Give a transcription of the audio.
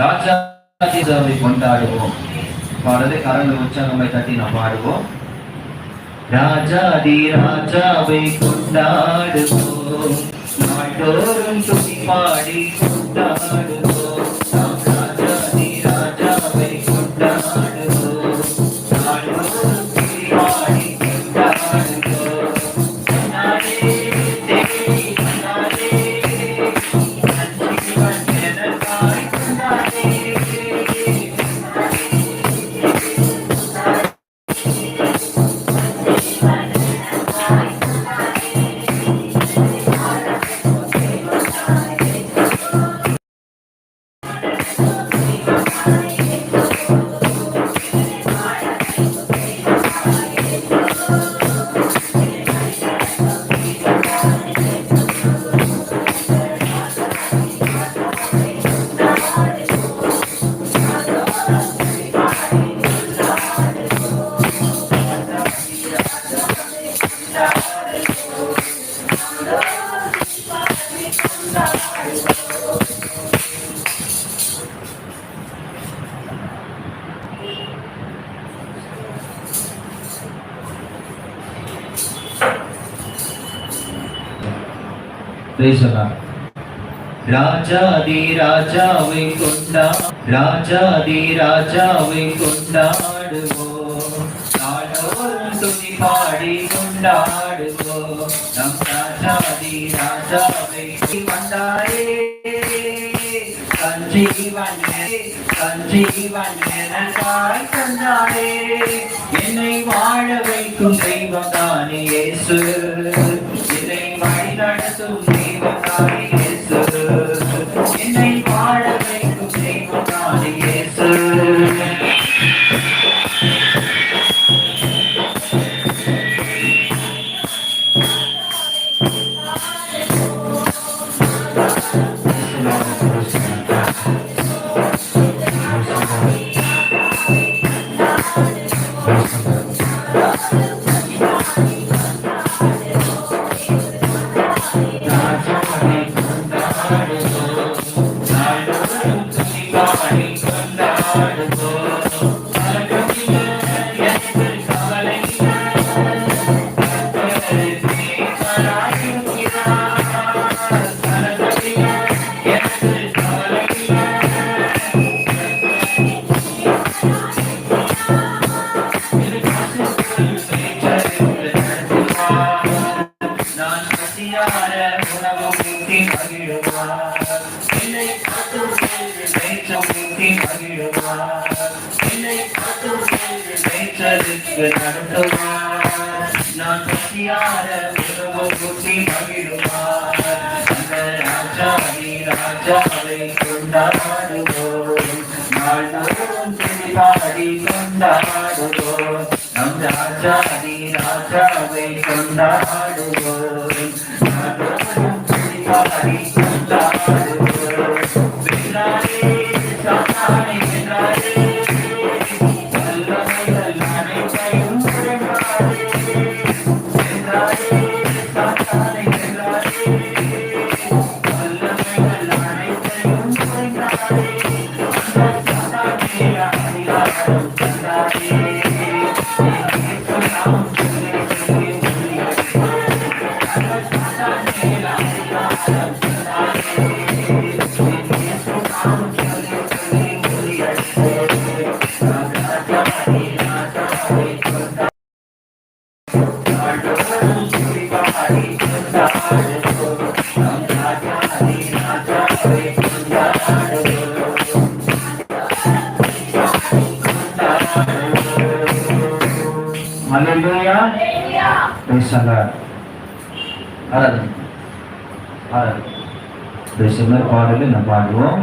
ராஜாவை கொண்டாடுவோம். பாடலை கரங்கள் உற்சாகமாய் தட்டி நாம் பாடுவோம். ராஜாதி ராஜாவை கொண்டாடுவோம். நாட்டோறும் துணி பாடி கொண்டாடுவோம். Praise the Lord. ராஜாதி ராஜாவை கொண்டா ராஜாதி ராஜாவை கொண்டாடுவோம் நாடோறும் துதி பாடி கொண்டாடுவோம் நம் ராஜாதி ராஜாவை வந்தாரே. சஞ்சீவனே சஞ்சீவன் எனக்காய் கொண்டாடே என்னை வாழ வைக்கும் தெய்வம் தானே மேய்ச்சல் என்னை காத்து மேய்ச்சலுக்கு நடத்துவார் நான் பசியார உணவு ஊட்டி அந்த ராஜாவை கொண்டாடுவோம் கொண்டாடுவோம் நம் ராஜாதி ராஜாவை கொண்டாடுவோம் you தந்தாரே Hallelujah. Praise the Lord. ஆராதனை ஆராதனை பாடலில் நம்ம பாடுவோம்